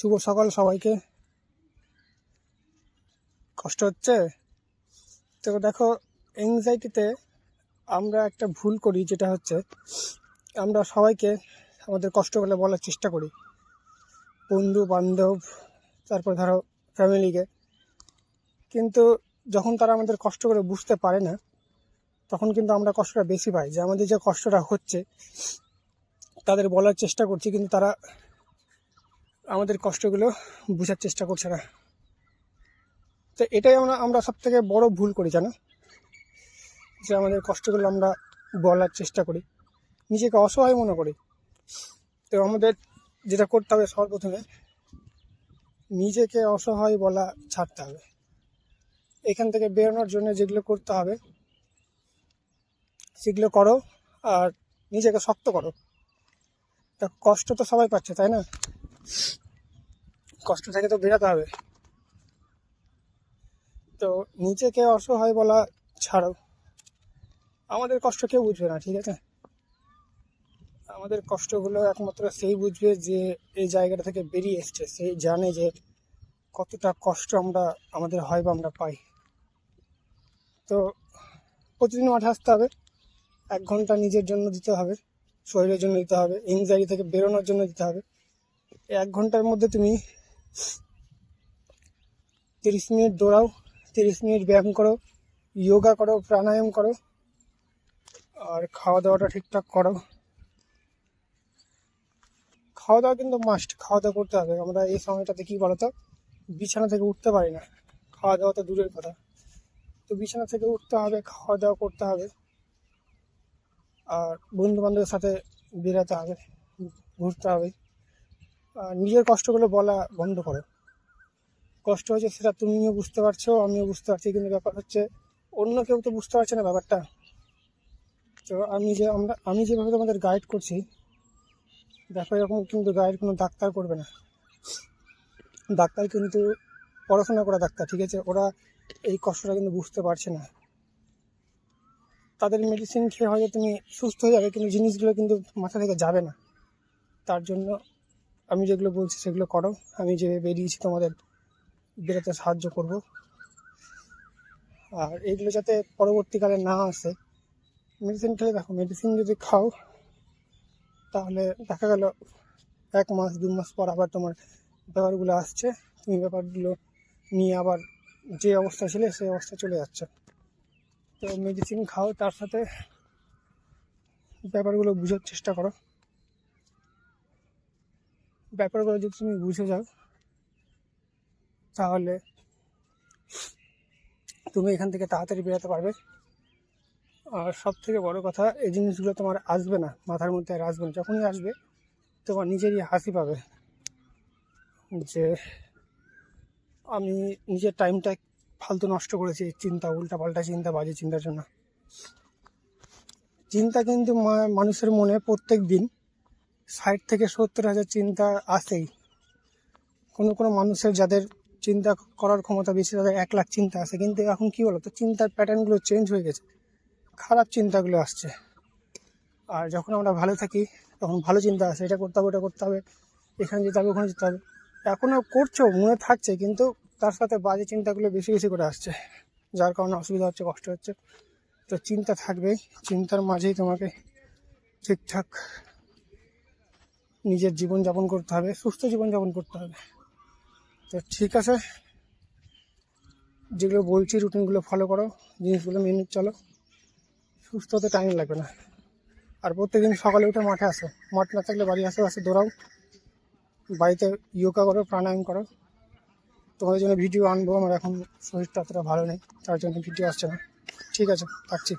শুভ সকাল সবাইকে। কষ্ট হচ্ছে? তো দেখো এংজাইটিতে আমরা একটা ভুল করি, যেটা হচ্ছে আমরা সবাইকে আমাদের কষ্ট কষ্টগুলো বলার চেষ্টা করি। বন্ধু, বান্ধব, তারপর ধরো ফ্যামিলিকে কিন্তু যখন তারা আমাদের কষ্ট করে বুঝতে পারে না, তখন কিন্তু আমরা কষ্টটা বেশি পাই। যে আমাদের যে কষ্টটা হচ্ছে, তাদের বলার চেষ্টা করছি, কিন্তু তারা আমাদের কষ্টগুলো বোঝার চেষ্টা করছে না। তো এটাই আমরা আমরা সব থেকে বড় ভুল করি, জানো? যে আমাদের কষ্টগুলো আমরা বলার চেষ্টা করি। নিজেকে অসহায় মনে করি। তো আমাদের যেটা করতে হবে সর্বপ্রথমে, নিজেকে অসহায় বলা ছাড়তে হবে। এখান থেকে বেরোনোর জন্য যেগুলো করতে হবে, সেগুলো করো আর নিজেকে শক্ত করো। তা কষ্ট তো সবাই পাচ্ছে, তাই না? কষ্ট থেকে তো বেরোতে হবে। তো নিজেকে অসহায় বলা ছাড়ো আমাদের কষ্ট কেউ বুঝবে না, ঠিক আছে? আমাদের কষ্টগুলো একমাত্র সেই বুঝবে যে এই জায়গাটা থেকে বেরিয়ে এসছে সেই জানে যে কতটা কষ্ট আমরা, আমাদের হয় বা আমরা পাই। তো প্রতিদিন মাঠে আসতে হবে, এক ঘণ্টা নিজের জন্য দিতে হবে, শরীরের জন্য দিতে হবে এনজাইটি থেকে বেরোনোর জন্য দিতে হবে। এক ঘণ্টার মধ্যে তুমি তিরিশ মিনিট দৌড়াও, তিরিশ মিনিট ব্যায়াম করো যোগা করো, প্রাণায়াম করো, আর খাওয়া দাওয়াটা ঠিকঠাক করো। খাওয়া দাওয়া কিন্তু মাস্ট খাওয়া দাওয়া করতে হবে। আমরা এই সময়টাতে কী বলতো? বিছানা থেকে উঠতে পারি না। খাওয়া দাওয়া তো দূরের কথা। তো বিছানা থেকে উঠতে হবে খাওয়া দাওয়া করতে হবে, আর বন্ধু বান্ধবের সাথে বেরাতে হবে, ঘুরতে হবে। নিজের কষ্টগুলো বলা বন্ধ করো। কষ্ট হয়েছে সেটা তুমিও বুঝতে পারছ, আমিও বুঝতে পারছি, কিন্তু ব্যাপার হচ্ছে অন্য কেউ তো বুঝতে পারছে না ব্যাপারটা। তো আমি যে আমরা, আমি যেভাবে তোমাদের গাইড করছি, দেখো এরকম কিন্তু গাইড কোনো ডাক্তার করবে না। ডাক্তার কিন্তু পড়াশোনা করা ডাক্তার, ঠিক আছে? ওরা এই কষ্টটা কিন্তু বুঝতে পারছে না। তাদের মেডিসিন খেয়ে হয়তো তুমি সুস্থ হয়ে যাবে, কিন্তু জিনিসগুলো কিন্তু মাথা থেকে যাবে না। তার জন্য আমি যেগুলো বলছি সেগুলো করো। আমি যে বেরিয়েছি তোমাদের বেরোতে সাহায্য করব। আর এগুলো যাতে পরবর্তীকালে না আসে। মেডিসিন খেলে দেখো মেডিসিন যদি খাও, তাহলে দেখা গেল এক মাস, দু মাস পর আবার তোমার ব্যাপারগুলো আসছে। তুমি ব্যাপারগুলো নিয়ে আবার যে অবস্থা ছিলে সেই অবস্থা চলে যাচ্ছে। তো মেডিসিন খাও, তার সাথে ব্যাপারগুলো বুঝার চেষ্টা করো। ব্যাপারগুলো যদি তুমি বুঝে যাও, তাহলে তুমি এখান থেকে তাড়াতাড়ি বেরোতে পারবে। আর সব থেকে বড় কথা, এই জিনিসগুলো তোমার আসবে না, মাথার মধ্যে আর আসবে না। যখনই আসবে, তোমার নিজেরই হাসি পাবে যে আমি নিজের টাইমটা ফালতু নষ্ট করেছি চিন্তা উল্টা পাল্টা চিন্তা, বাজে চিন্তার জন্য। চিন্তা কিন্তু মানুষের মনে প্রত্যেক দিন ষাট থেকে সত্তর হাজার চিন্তা আসেই কোনো কোনো মানুষের যাদের চিন্তা করার ক্ষমতা বেশি, তাদের এক লাখ চিন্তা আসে কিন্তু এখন কী বলো তো চিন্তার প্যাটার্নগুলো চেঞ্জ হয়ে গেছে। খারাপ চিন্তাগুলো আসছে। আর যখন আমরা ভালো থাকি, তখন ভালো চিন্তা আসে। এটা করতে হবে, ওটা করতে হবে। এখানে যেতে হবে, ওখানে যেতে হবে। এখনও করছ, মনে থাকছে, কিন্তু তার সাথে বাজে চিন্তাগুলো বেশি বেশি করে আসছে। যার কারণে অসুবিধা হচ্ছে, কষ্ট হচ্ছে। তো চিন্তা থাকবেই। চিন্তার মাঝেই তোমাকে ঠিকঠাক নিজের জীবনযাপন করতে হবে, সুস্থ জীবনযাপন করতে হবে। তো ঠিক আছে, যেগুলো বলছি রুটিনগুলো ফলো করো, জিনিসগুলো মেনে চলো। সুস্থ হতে টাইম লাগবে না। আর প্রত্যেকদিন সকালে উঠে মাঠে আসো। মাঠ না থাকলে বাড়ি আশেপাশে দৌড়াও। বাড়িতে ইয়োগা করো, প্রাণায়াম করো। তোমাদের জন্য ভিডিও আনব, আমার এখন শরীরটা অতটা ভালো নেই, তার জন্য ভিডিও আসছে না। ঠিক আছে, রাখছি।